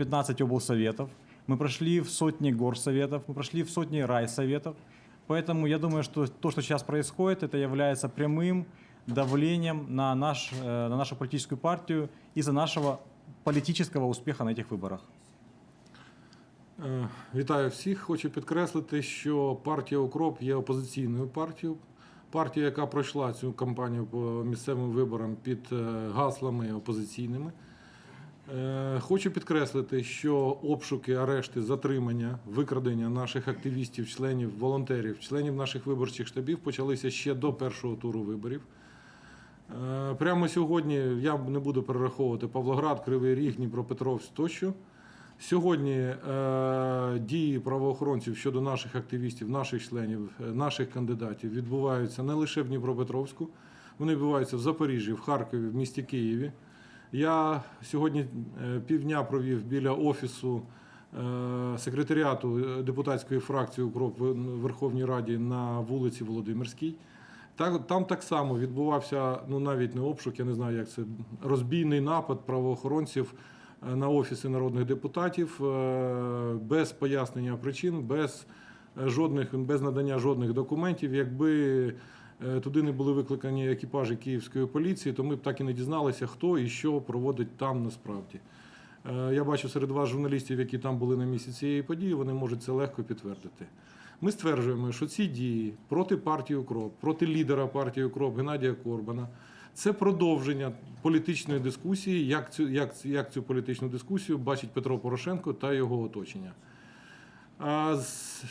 15 облсоветов, мы прошли в сотни горсоветов, мы прошли в сотни райсоветов. Поэтому я думаю, что то, что сейчас происходит, это является прямым давлением на, наш, э, на нашу политическую партию из-за нашего политического успеха на этих выборах. Е, Вітаю всіх. Хочу підкреслити, що партія Укроп є опозиційною партією. Партія, яка пройшла цю кампанію по місцевим виборам під е, гаслами опозиційними. Е, Хочу підкреслити, що обшуки, арешти, затримання, викрадення наших активістів, членів, волонтерів, членів наших виборчих штабів почалися ще до першого туру виборів. Е, Прямо сьогодні я не буду перераховувати Павлоград, Кривий Ріг, Дніпропетровськ тощо. Сьогодні е, дії правоохоронців щодо наших активістів, наших членів, е, наших кандидатів відбуваються не лише в Дніпропетровську, вони відбуваються в Запоріжжі, в Харкові, в місті Києві. Я сьогодні е, півдня провів біля офісу е, секретаріату е, депутатської фракції укроп в Верховній Раді на вулиці Володимирській. Там так само відбувався, ну навіть не обшук, я не знаю, як це розбійний напад правоохоронців на офіси народних депутатів без пояснення причин, без жодних без надання жодних документів. Якби туди не були викликані екіпажі київської поліції, то ми б так і не дізналися, хто і що проводить там насправді. Е, Я бачу серед вас журналістів, які там були на місці цієї події, вони можуть це легко підтвердити. Ми стверджуємо, що ці дії проти партії Укроп, проти лідера партії Укроп Геннадія Корбана це продовження політичної дискусії, як цю, як, як цю політичну дискусію бачить Петро Порошенко та його оточення. А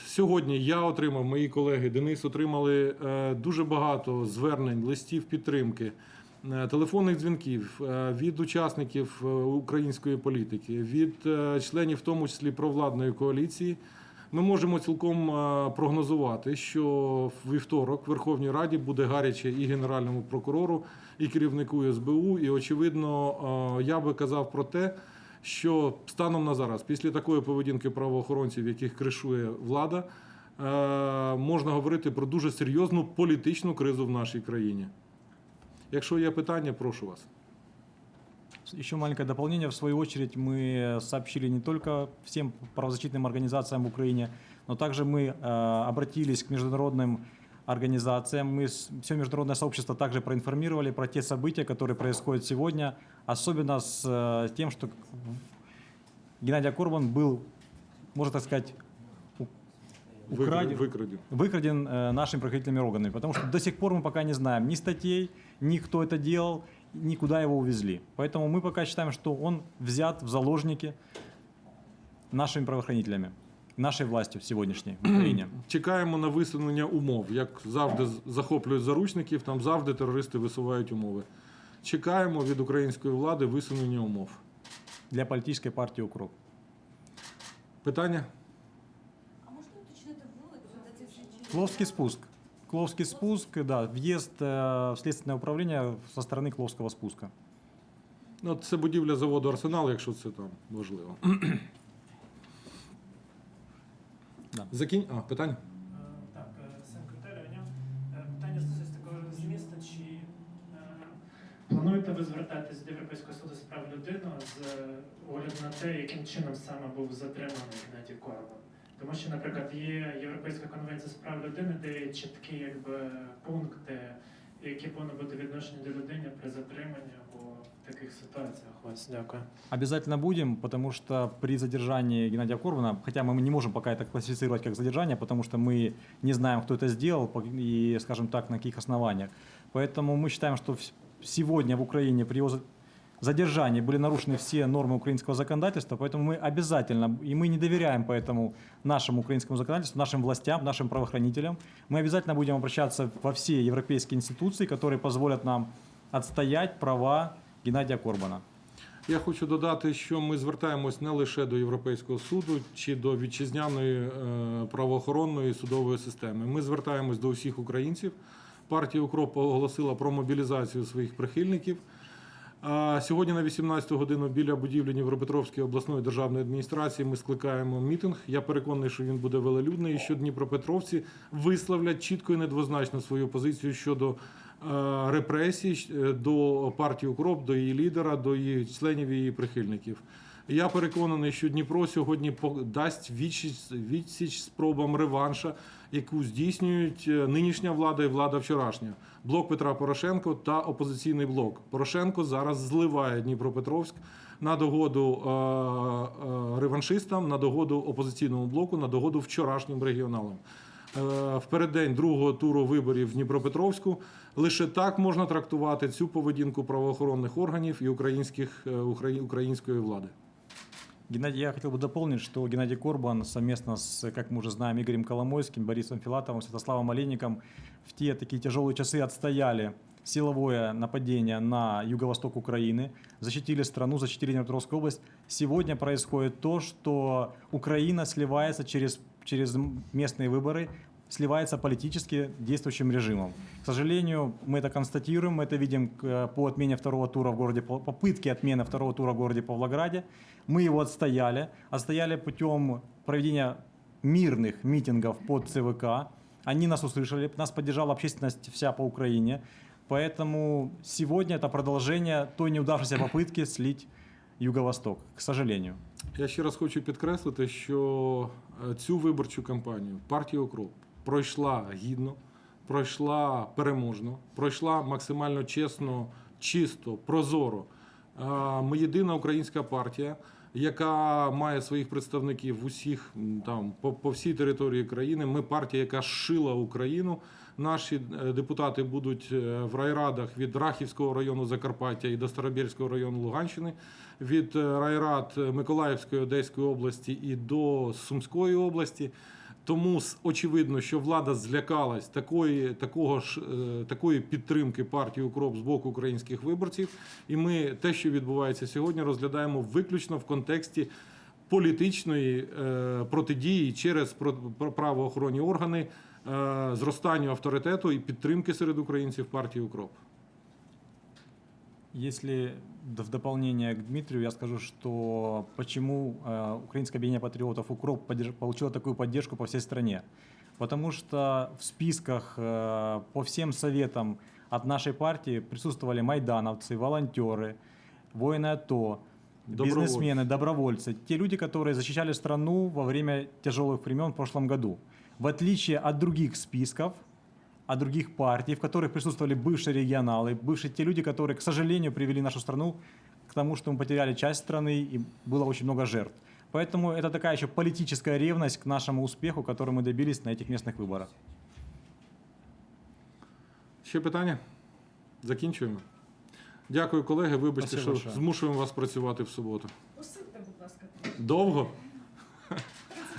Сьогодні я отримав, мої колеги Денис отримали е, дуже багато звернень, листів підтримки, е, телефонних дзвінків е, від учасників української політики, від членів, в тому числі провладної коаліції. Ми можемо цілком прогнозувати, що в вівторок в Верховній Раді буде гаряче і генеральному прокурору, і керівнику СБУ. І очевидно, я би казав про те, що станом на зараз, після такої поведінки правоохоронців, яких кришує влада, е, можна говорити про дуже серйозну політичну кризу в нашій країні. Якщо є питання, прошу вас. Еще маленькое дополнение. В свою очередь мы сообщили не только всем правозащитным организациям в Украине, но также мы э, обратились к международным организациям. Мы все международное сообщество также проинформировали про те события, которые происходят сегодня, особенно с э, тем, что Геннадий Корбан был, можно так сказать, украден, Викраден. выкраден э, нашими правоохранительными органами, потому что до сих пор мы пока не знаем ни статей, ни кто это делал, ни куда его увезли. Поэтому мы пока считаем, что он взят в заложники нашими правоохранителями, нашей властью сегодняшней в Украине. Чекаємо на висунення умов. Як завжди з- захоплюють заручників, там завжди терористи висувають умови. Чекаємо від української влади висунення умов. для политической партии «Укроп». Питання? А можна уточнити вулицю, де ці всі чи- Кловский спуск. Кловский спуск, да, въезд э, в следственное управление со стороны Кловского спуска. Ну, це будівля заводу Арсенал, якщо це там важливо. Да. Закінь. А, питання? Е, Так, е, секретарю, Аня. Е, питання стосується такого змісту, чи плануєте ви звертатись до Європейського суду з прав людини з огляду на те, яким чином саме був затриманий Геннадій Корбан? Тому що, наприклад, є Європейська конвенція з прав людини, де є чіткі якби, пункти, які повинні бути відношені до людини при затриманні або таких ситуаціях. Ось, дякую. Обязательно будем, потому что при задержании Геннадия Корбана, хотя мы не можем пока это классифицировать как задержание, потому что мы не знаем, кто это сделал и, скажем так, на каких основаниях. Поэтому мы считаем, что сегодня в Украине при его за- задержании были нарушены все нормы украинского законодательства, поэтому мы обязательно, и мы не доверяем поэтому нашему украинскому законодательству, нашим властям, нашим правоохранителям, мы обязательно будем обращаться во все европейские институции, которые позволят нам отстоять права Геннадия Корбана. Я хочу додати, що ми звертаємось не лише до Європейського суду чи до вітчизняної е, правоохоронної судової системи. Ми звертаємось до усіх українців. Партія Укроп оголосила про мобілізацію своїх прихильників. А сьогодні на 18 годину біля будівлі Дніпропетровської обласної державної адміністрації ми скликаємо мітинг. Я переконаний, що він буде велелюдний, і що дніпропетровці висловлять чітко і недвозначно свою позицію щодо репресій е, до партії Укроп, до її лідера, до її членів її прихильників. Я переконаний, що Дніпро сьогодні дасть відсіч, відсіч спробам реванша, яку здійснюють е, нинішня влада і влада вчорашня. Блок Петра Порошенко та опозиційний блок. Порошенко зараз зливає Дніпропетровськ на догоду е, е, реваншистам, на догоду опозиційному блоку, на догоду вчорашнім регіоналам. Е, В переддень другого туру виборів в Дніпропетровську лише так можна трактувати цю поведінку правоохоронних органів і українських е, украї- української влади. Геннадий, я хотел бы дополнить, что Геннадий Корбан совместно с, как мы уже знаем, Игорем Коломойским, Борисом Филатовым, Святославом Олейником в те такие тяжелые часы отстояли силовое нападение на юго-восток Украины, защитили страну, защитили Днепропетровскую область. Сегодня происходит то, что Украина сливается через, через местные выборы, сливается политически действующим режимом. К сожалению, мы это констатируем, мы это видим э, по отмене второго тура в городе, попытке отмены второго тура в городе Павлограде. Мы его отстояли, отстояли путем проведения мирных митингов под ЦВК. Они нас услышали, нас поддержала общественность вся по Украине. Поэтому сегодня это продолжение той неудавшейся попытки слить Юго-Восток, к сожалению. Я ще раз хочу підкреслити, що е, цю виборчу кампанію партія Укроп пройшла гідно, пройшла переможно, пройшла максимально чесно, чисто, прозоро. Ми єдина українська партія, яка має своїх представників усіх там по, по всій території країни. Ми партія, яка зшила Україну. Наші е, депутати будуть е, в райрадах від Рахівського району Закарпаття і до Старобільського району Луганщини, від е, райрад Миколаївської Одеської області і до Сумської області. Тому очевидно, що влада злякалась такої, такого ж, е, такої підтримки партії Укроп з боку українських виборців. І ми те, що відбувається сьогодні, розглядаємо виключно в контексті політичної е, протидії через правоохоронні органи, зростанню авторитету і підтримки серед українців партії Укроп. Если в дополнение к Дмитрию я скажу, что почему э, Украинское объединение патриотов УКРОП получило такую поддержку по всей стране. Потому что в списках э, по всем советам от нашей партии присутствовали майдановцы, волонтеры, воины АТО, Добровольцы. бизнесмены, добровольцы, те люди, которые защищали страну во время тяжелых времен в прошлом году. В отличие от других списков, от других партий, в которых присутствовали бывшие регионалы, бывшие те люди, которые, к сожалению, привели нашу страну к тому, что мы потеряли часть страны и было очень много жертв. Поэтому это такая еще политическая ревность к нашему успеху, который мы добились на этих местных выборах. Ще питання? Закінчуємо. Дякую, колеги. Вибачте, Спасибо що большое. змушуємо вас працювати в суботу. Посидьте, будь ласка, трохи. Довго 30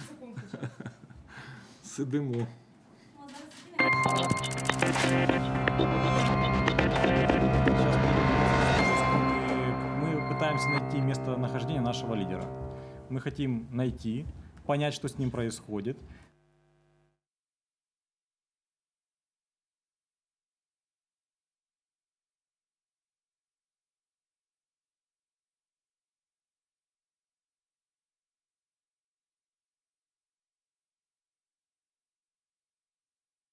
секунд хоча б. сидимо. Мы пытаемся найти местонахождение нашего лидера. Мы хотим найти, понять, что с ним происходит,